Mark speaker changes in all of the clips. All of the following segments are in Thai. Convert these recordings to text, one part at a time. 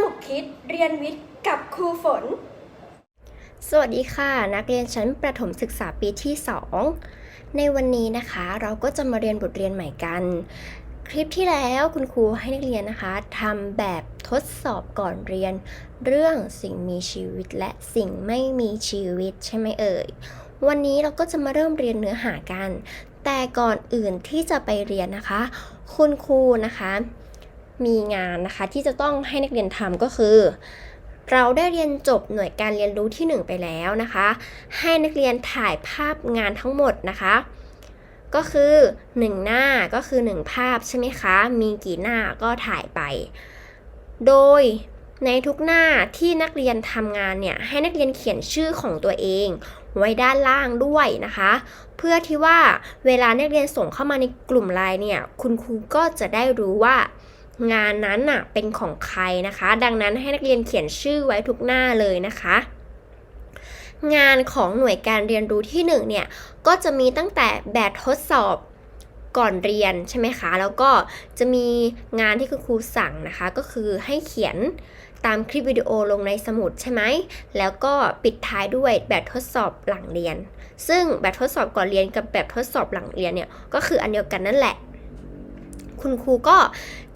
Speaker 1: นุกคิดเรียนวิทย์กับครูฝน
Speaker 2: สวัสดีค่ะ นักเรียนชั้นประถมศึกษาปีที่ 2 ในวันนี้นะคะ เราก็จะมาเรียนบทเรียนใหม่กัน คลิปที่แล้วคุณครูให้นักเรียนนะคะทำแบบทดสอบก่อนเรียน เรื่องสิ่งมีชีวิตและสิ่งไม่มีชีวิตใช่ไหมเอ่ย วันนี้เราก็จะมาเริ่มเรียนเนื้อหากัน แต่ก่อนอื่นที่จะไปเรียนนะคะ คุณครูนะคะ มีงานนะคะที่จะต้องให้นักเรียนทำก็คือ เราได้เรียนจบหน่วยการเรียนรู้ที่ 1 ไปแล้วนะคะ ให้นักเรียนถ่ายภาพงานทั้งหมดนะคะ ก็คือ 1 หน้าก็คือ 1 ภาพใช่ไหมคะ มีกี่หน้าก็ถ่ายไป โดยในทุกหน้าที่นักเรียนทำงานเนี่ยให้นักเรียนเขียนชื่อของตัวเอง ไว้ด้านล่างด้วยนะคะ เพื่อที่ว่าเวลานักเรียนส่งเข้ามาในกลุ่มไลน์เนี่ยคุณครูก็จะได้รู้ว่า งานนั้นน่ะเป็นของใครนะคะ ดังนั้นให้นักเรียนเขียนชื่อไว้ทุกหน้าเลยนะคะงานของหน่วยการเรียนรู้ที่1เนี่ยก็จะมีตั้งแต่แบบทดสอบก่อนเรียนใช่ไหมคะ แล้วก็จะมีงานที่คุณครูสั่งนะคะ ก็คือให้เขียนตามคลิปวิดีโอลงในสมุดใช่ไหม แล้วก็ปิดท้ายด้วยแบบทดสอบหลังเรียน ซึ่งแบบทดสอบก่อนเรียนกับแบบทดสอบหลังเรียนเนี่ยก็คืออันเดียวกันนั่นแหละ คุณครูก็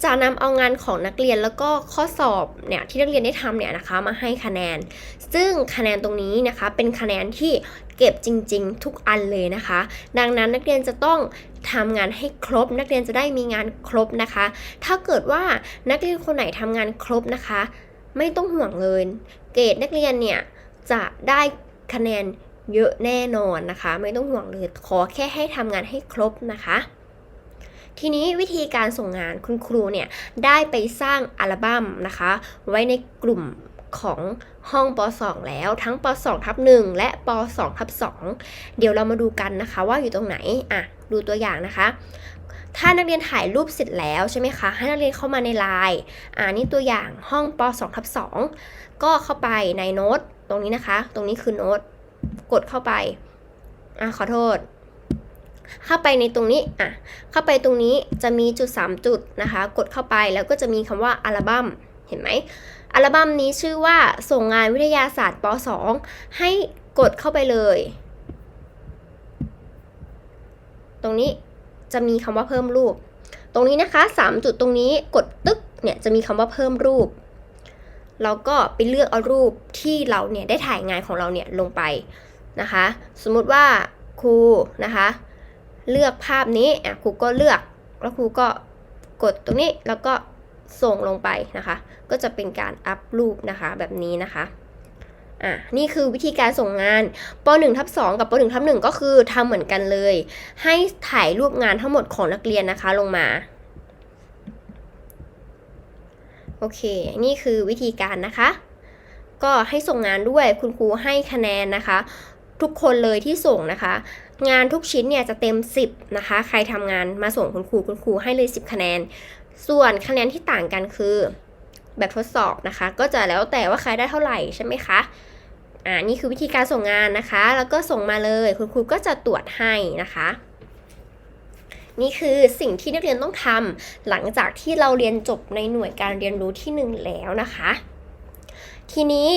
Speaker 2: จะนำเอางานของนักเรียนแล้วก็ข้อสอบเนี่ยที่นักเรียนได้ทำเนี่ยนะคะมาให้คะแนน ซึ่งคะแนนตรงนี้นะคะเป็นคะแนนที่เก็บจริง ๆ ทุกอันเลยนะคะ ดังนั้นนักเรียนจะต้องทำงานให้ครบ นักเรียนจะได้มีงานครบนะคะ ถ้าเกิดว่านักเรียนคนไหนทำงานครบนะคะ ไม่ต้องห่วงเลย เกรดนักเรียนเนี่ยจะได้คะแนนเยอะแน่นอนนะคะ ไม่ต้องห่วงเลยขอแค่ให้ทำงานให้ครบนะคะ ทีนี้วิธีการส่งงานคุณครูเนี่ยได้ไปสร้างอัลบั้มนะคะ ไว้ในกลุ่มของห้องป .2 แล้วทั้งป .2 ทับ1และป .2 ทับ2เดี๋ยวเรามาดูกันนะคะว่าอยู่ตรงไหนอะดูตัวอย่างนะคะ ถ้านักเรียนถ่ายรูปเสร็จแล้วใช่ไหมคะให้นักเรียนเข้ามาในไลน์อ่านี่ตัวอย่างห้องป .2 ทับ2ก็เข้าไปในโน้ตตรงนี้นะคะ ตรงนี้คือโน้ตกดเข้าไปอะขอโทษ เข้าไปในตรงนี้อะเข้าไปตรงนี้จะมีจุด 3 จุดนะคะ กดเข้าไปแล้วก็จะมีคำว่าอัลบั้มเห็นไหมอัลบั้มนี้ชื่อว่าส่งงานวิทยาศาสตร์ป .2 ให้กดเข้าไปเลย ตรงนี้จะมีคำว่าเพิ่มรูป ตรงนี้นะคะ 3 จุดตรงนี้กดตึ๊กเนี่ยจะมีคำว่าเพิ่มรูปเราก็ไปเลือกเอารูปที่เราเนี่ยได้ถ่ายงานของเราเนี่ยลงไปนะคะ สมมุติว่าครูนะคะ เลือกภาพนี้อะครูก็เลือกแล้วครูก็กดตรงนี้แล้วก็ส่งลงไปนะคะ ก็จะเป็นการอัพรูปนะคะแบบนี้นะคะอะนี่คือวิธีการส่งงานป .1 ทับ2กับป .1 ทับ1ก็คือทำเหมือนกันเลย ให้ถ่ายรูปงานทั้งหมดของนักเรียนนะคะลงมาโอเค นี่คือวิธีการนะคะ ก็ให้ส่งงานด้วยคุณครูให้คะแนนนะคะ ทุกคนเลยที่ส่งนะคะ งานทุกชิ้นเนี่ยจะเต็ม 10 นะคะ ใครทำงานมาส่งคุณครูคุณครูให้เลย 10 คะแนน ส่วนคะแนนที่ต่างกันคือแบบทดสอบนะคะ ก็จะแล้วแต่ว่าใครได้เท่าไหร่ใช่ไหมคะอ่านี่คือวิธีการส่งงานนะคะ แล้วก็ส่งมาเลยคุณครูก็จะตรวจให้นะคะนี่คือสิ่งที่นักเรียนต้องทำหลังจากที่เราเรียนจบในหน่วยการเรียนรู้ที่ 1 แล้วนะคะ ทีนี้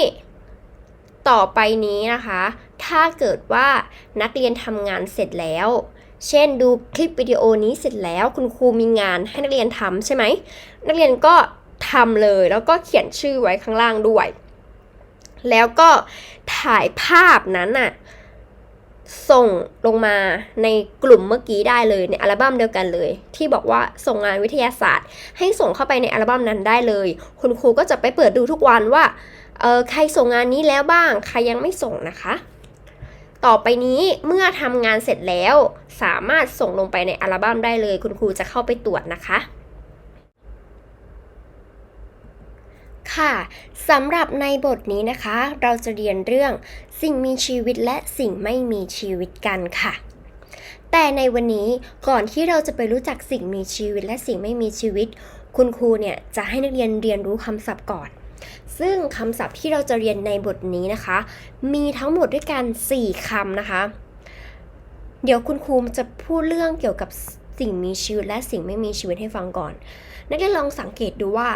Speaker 2: ต่อไปนี้นะคะ ถ้าเกิดว่านักเรียนทำงานเสร็จแล้ว เช่นดูคลิปวิดีโอนี้เสร็จแล้วคุณครูมีงานให้นักเรียนทำใช่ไหม นักเรียนก็ทำเลยแล้วก็เขียนชื่อไว้ข้างล่างด้วย แล้วก็ถ่ายภาพนั้นน่ะส่งลงมาในกลุ่มเมื่อกี้ได้เลยในอัลบั้มเดียวกันเลย ที่บอกว่าส่งงานวิทยาศาสตร์ ให้ส่งเข้าไปในอัลบั้มนั้นได้เลย คุณครูก็จะไปเปิดดูทุกวันว่าเออใครส่งงานนี้แล้วบ้าง ใครยังไม่ส่งนะคะ ต่อไปนี้เมื่อทำงานเสร็จแล้ว สามารถส่งลงไปในอัลบั้มได้เลย คุณครูจะเข้าไปตรวจนะคะค่ะสำหรับในบทนี้นะคะ เราจะเรียนเรื่องสิ่งมีชีวิตและสิ่งไม่มีชีวิตกันค่ะ แต่ในวันนี้ก่อนที่เราจะไปรู้จักสิ่งมีชีวิตและสิ่งไม่มีชีวิต คุณครูเนี่ยจะให้นักเรียนเรียนรู้คำศัพท์ก่อน ซึ่งคำศัพท์ที่เราจะเรียนในบทนี้นะคะ มีทั้งหมดด้วยกัน 4คำนะคะ เดี๋ยวคุณครูจะพูดเรื่องเกี่ยวกับสิ่งมีชีวิตและสิ่งไม่มีชีวิตให้ฟังก่อน นักเรียนลองสังเกตดูว่า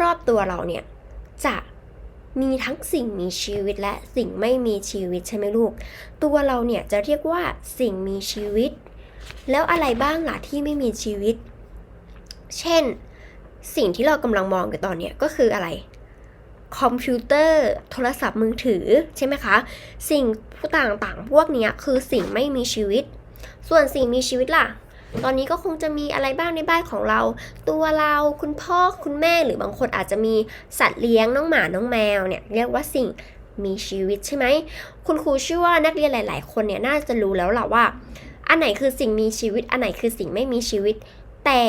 Speaker 2: รอบๆตัวเราเนี่ยจะมีทั้งสิ่งมีชีวิตและสิ่งไม่มีชีวิตใช่ไหมลูก ตัวเราเนี่ยจะเรียกว่าสิ่งมีชีวิต แล้วอะไรบ้างล่ะที่ไม่มีชีวิต เช่น สิ่งที่เรากำลังมองกันตอนเนี้ยก็คืออะไร คอมพิวเตอร์ โทรศัพท์มือถือใช่ไหมคะ สิ่งต่างๆ พวกนี้คือสิ่งไม่มีชีวิต ส่วนสิ่งมีชีวิตล่ะ ตอนนี้ก็คงจะมีอะไรบ้างในบ้านของเรา ตัวเราคุณพ่อคุณแม่หรือบางคนอาจจะมีสัตว์เลี้ยงน้องหมาน้องแมวเนี่ยเรียกว่าสิ่งมีชีวิตใช่ไหม คุณครูเชื่อว่านักเรียนหลาย ๆ คนเนี่ยน่าจะรู้แล้วล่ะว่า อันไหนคือสิ่งมีชีวิต อันไหนคือสิ่งไม่มีชีวิต แต่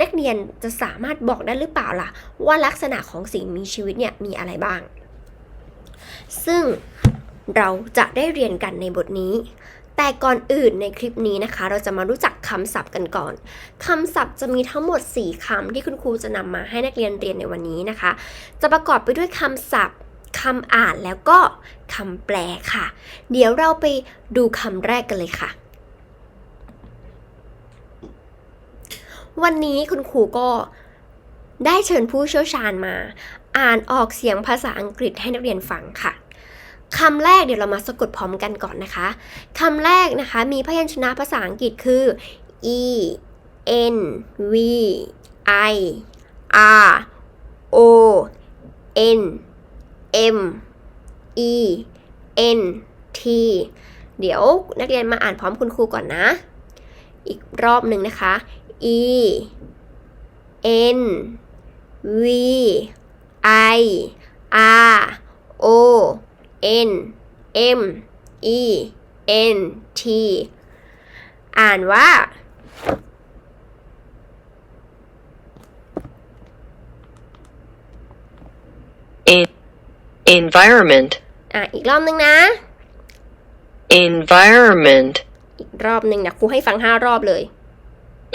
Speaker 2: นักเรียนจะสามารถบอกได้หรือเปล่าล่ะ ว่าลักษณะของสิ่งมีชีวิตเนี่ยมีอะไรบ้าง ซึ่งเราจะได้เรียนกันในบทนี้ แต่ก่อนอื่นในคลิปนี้นะคะ เราจะมารู้จักคำศัพท์กันก่อนคำศัพท์จะมีทั้งหมด 4คำที่คุณครูจะนำมาให้นักเรียนเรียนในวันนี้นะคะ จะประกอบไปด้วยคำศัพท์คำอ่านแล้วก็คำแปลค่ะ เดี๋ยวเราไปดูคำแรกกันเลยค่ะ วันนี้คุณครูก็ได้เชิญผู้เชี่ยวชาญมา อ่านออกเสียงภาษาอังกฤษให้นักเรียนฟังค่ะคำแรกเดี๋ยวเรามาสะกดพร้อมกันก่อนนะคะ คำแรกนะคะมีพยัญชนะภาษาอังกฤษคือ e n v i r o n m e n t เดี๋ยวนักเรียนมาอ่านพร้อมคุณครูก่อนนะ อีกรอบหนึ่งนะคะ e n v i r o n m e n t อ่านว่า
Speaker 3: In, environment,
Speaker 2: อะอีกรอบหนึ่งนะ
Speaker 3: environment,
Speaker 2: อีกรอบหนึ่งนะครูให้ฟังห้ารอบเลย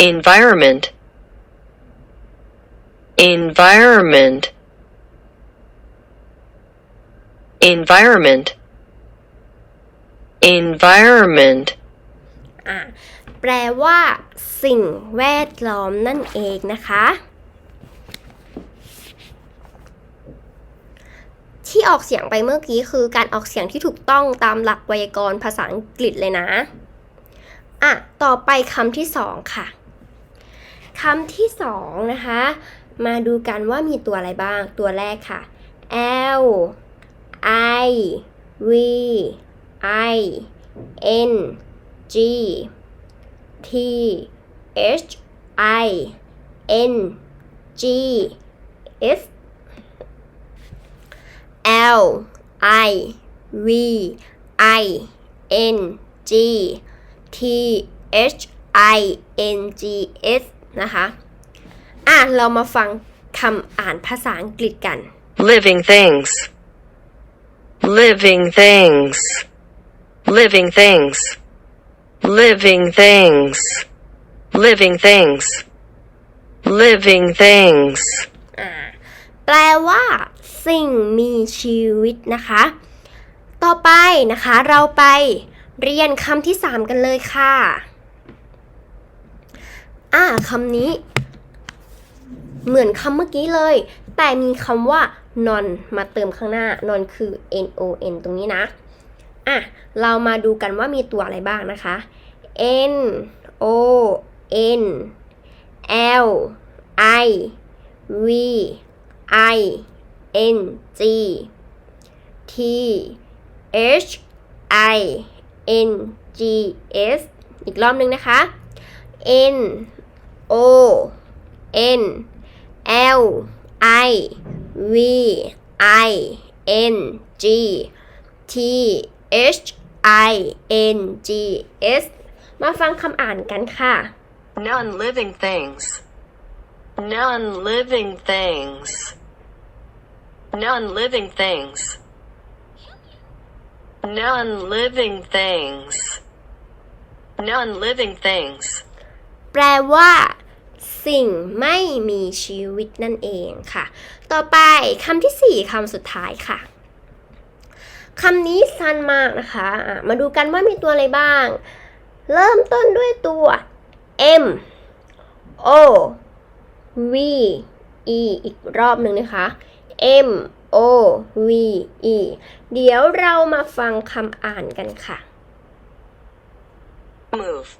Speaker 3: environment, environment, environment, environment,
Speaker 2: อะแปลว่า สิ่งแวดล้อมนั่นเองนะคะ ที่ออกเสียงไปเมื่อกี้คือการออกเสียงที่ถูกต้องตามหลักไวยากรณ์ภาษาอังกฤษเลยนะ อะ ต่อไปคำที่สองค่ะ คำที่สองนะคะ มาดูกันว่ามีตัวอะไรบ้าง ตัวแรกค่ะ L I V I N G T H I N G S L I V I N G T H I N G S นะคะอะเรามาฟังคำอ่านภาษาอังกฤษกัน
Speaker 3: living things, living things, living things, living things, living things, living things.
Speaker 2: อ่าแปลว่า สิ่งมีชีวิตนะคะ ต่อไปนะคะเราไปเรียนคำที่ 3 กันเลยค่ะ อ่าคำนี้ เหมือนคำเมื่อกี้เลย แต่มีคำว่า non มาเติมข้างหน้า non คือ n o n ตรงนี้นะอะเรามาดูกันว่ามีตัวอะไรบ้างนะคะ n o n l i v i n g t h i n g s อีกรอบหนึ่งนะคะ n o n l i v i n g t h i n g s มาฟังคำอ่านกันค่ะ
Speaker 3: Non living things. Non living things. Non living things. Non living things. Non living things.
Speaker 2: แปลว่า สิ่งไม่มีชีวิตนั่นเองค่ะ ต่อไปคำที่สี่คำสุดท้ายค่ะคำนี้สั้นมากนะคะอะมาดูกันว่ามีตัวอะไรบ้าง เริ่มต้นด้วยตัว M O V E อีกรอบหนึ่งนะคะ M O V E เดี๋ยวเรามาฟังคำอ่านกันค่ะ
Speaker 3: move,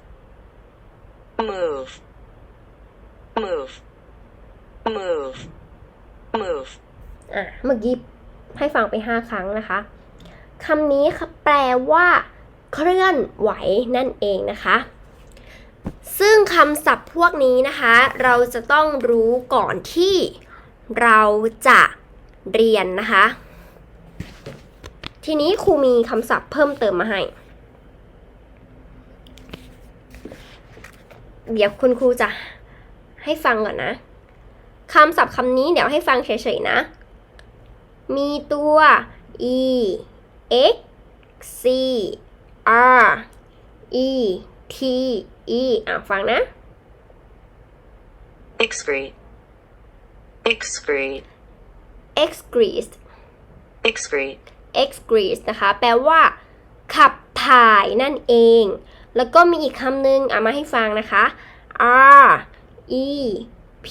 Speaker 3: move, move, move, move,
Speaker 2: อะเมื่อกี้ให้ฟังไปห้าครั้งนะคะคำนี้ค่ะแปลว่าเคลื่อนไหวนั่นเองนะคะ ซึ่งคำศัพท์พวกนี้นะคะ เราจะต้องรู้ก่อนที่เราจะเรียนนะคะ ทีนี้ครูมีคำศัพท์เพิ่มเติมมาให้ เดี๋ยวคุณครูจะ ให้ฟังก่อนนะคำศัพท์คำนี้เดี๋ยวให้ฟังเฉยๆนะ มีตัว e x c r e t e อะฟังนะ
Speaker 3: excrete, excrete,
Speaker 2: excrete
Speaker 3: excrete,
Speaker 2: excrete นะคะ แปลว่า ขับถ่ายนั่นเอง แล้วก็มีอีกคำหนึ่งเอามาให้ฟังนะคะ r e p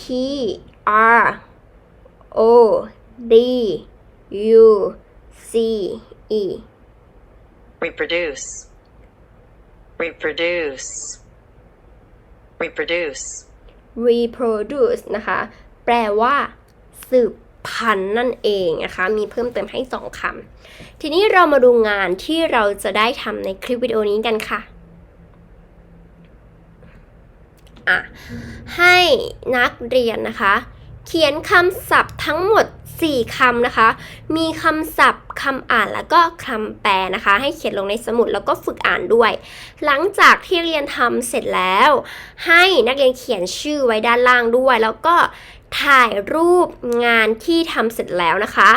Speaker 2: r o d u c e
Speaker 3: reproduce, reproduce, reproduce,
Speaker 2: reproduce นะคะ แปลว่าสืบพันธุ์นั่นเองนะคะ มีเพิ่มเติมให้สองคำ ทีนี้เรามาดูงานที่เราจะได้ทำในคลิปวิดีโอนี้กันค่ะ อะให้นักเรียนนะคะ เขียนคำศัพท์ทั้งหมด 4คำนะคะ มีคำศัพท์คำอ่านแล้วก็คำแปลนะคะ ให้เขียนลงในสมุดแล้วก็ฝึกอ่านด้วย หลังจากที่เรียนทำเสร็จแล้ว ให้นักเรียนเขียนชื่อไว้ด้านล่างด้วย แล้วก็ถ่ายรูปงานที่ทำเสร็จแล้วนะคะ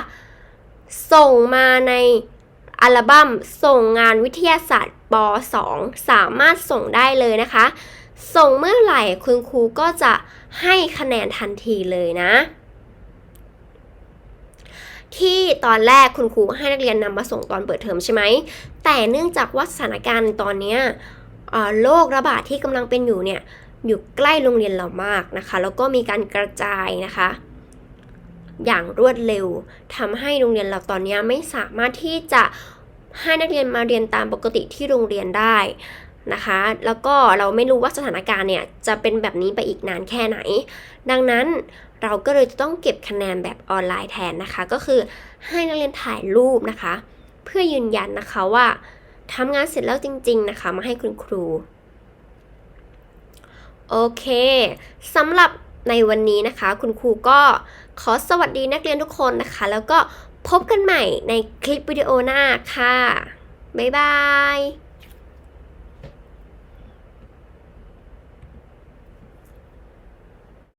Speaker 2: ส่งมาในอัลบั้มส่งงานวิทยาศาสตร์ป .2 สามารถส่งได้เลยนะคะ ส่งเมื่อไหร่คุณครูก็จะให้คะแนนทันทีเลยนะ ที่ตอนแรกคุณครูให้นักเรียนนำมาส่งตอนเปิดเทอมใช่ไหม แต่เนื่องจากว่าสถานการณ์ตอนนี้เอ่อโรคระบาดที่กำลังเป็นอยู่เนี่ยอยู่ใกล้โรงเรียนเรามากนะคะ แล้วก็มีการกระจายนะคะ อย่างรวดเร็วทำให้โรงเรียนเราตอนนี้ไม่สามารถที่จะให้นักเรียนมาเรียนตามปกติที่โรงเรียนได้ นะคะ แล้วก็เราไม่รู้ว่าสถานการณ์เนี่ยจะเป็นแบบนี้ไปอีกนานแค่ไหน ดังนั้นเราก็เลยจะต้องเก็บคะแนนแบบออนไลน์แทนนะคะ ก็คือให้นักเรียนถ่ายรูปนะคะ เพื่อยืนยันนะคะว่าทำงานเสร็จแล้วจริง ๆ นะคะมาให้คุณครู โอเคสำหรับในวันนี้นะคะ คุณครูก็ขอสวัสดีนักเรียนทุกคนนะคะ แล้วก็พบกันใหม่ในคลิปวิดีโอหน้าค่ะ บ๊ายบาย